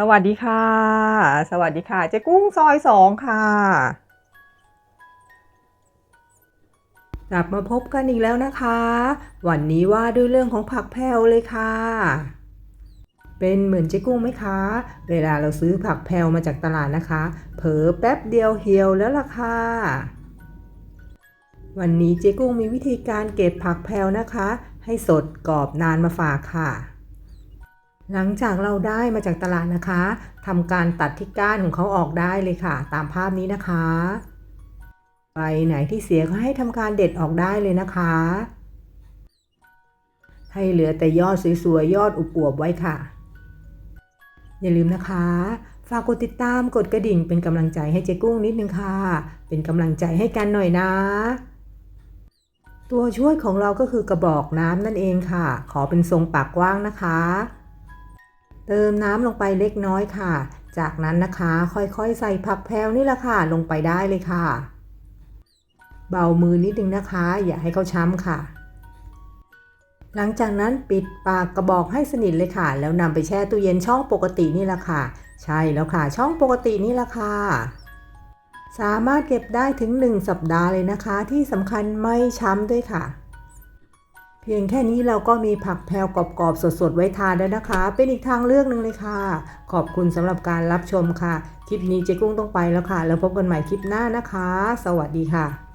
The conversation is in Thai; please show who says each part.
Speaker 1: สวัสดีค่ะ สวัสดีค่ะ เจ๊กุ้งซอยสองค่ะ กลับมาพบกันอีกแล้วนะคะ วันนี้ว่าด้วยเรื่องของผักแพรวเลยค่ะ เป็นเหมือนเจ๊กุ้งไหมคะ เวลาเราซื้อผักแพรวมาจากตลาดนะคะ เผลอแป๊บเดียวเหี่ยวแล้วล่ะค่ะ วันนี้เจ๊กุ้งมีวิธีการเก็บผักแพรวนะคะ ให้สดกรอบนานมาฝากค่ะ หลังจากเราได้มาจากตลาดนะคะทำการตัดที่ก้านของเขาออกได้เลยค่ะ ตามภาพนี้นะคะ ใบไหนที่เสียก็ให้ทำการเด็ดออกได้เลยนะคะ ให้เหลือแต่ยอดสวยๆยอดอุบอวบไว้ค่ะ อย่าลืมนะคะ ฝากกดติดตามกดกระดิ่งเป็นกำลังใจให้เจ๊กุ้งนิดนึงค่ะ เป็นกำลังใจให้กันหน่อยนะตัวช่วยของเราก็คือกระบอกน้ำนั่นเองค่ะ ขอเป็นทรงปากกว้างนะคะ เติมน้ำลงไปเล็กน้อยค่ะ จากนั้นนะคะค่อยๆ ใส่ผักแพรวนี่แหละค่ะลงไปได้เลยค่ะ เบามือนิดนึงนะคะ อย่าให้เขาช้ำค่ะ หลังจากนั้นปิดปากกระบอกให้สนิทเลยค่ะ แล้วนำไปแช่ตู้เย็นช่องปกตินี่แหละค่ะ ใช่แล้วค่ะ ช่องปกตินี่แหละค่ะสามารถเก็บได้ถึง 1 สัปดาห์เลยนะคะ ที่สำคัญไม่ช้ำด้วยค่ะ พียงแค่นี้เราก็มีผักแพลวกรอบๆ สดๆ ไว้ทานแล้วนะคะ เป็นอีกทางเลือกหนึ่งเลยค่ะ ขอบคุณสำหรับการรับชมค่ะ คลิปนี้เจ๊กุ้งต้องไปแล้วค่ะ แล้วพบกันใหม่คลิปหน้านะคะ สวัสดีค่ะ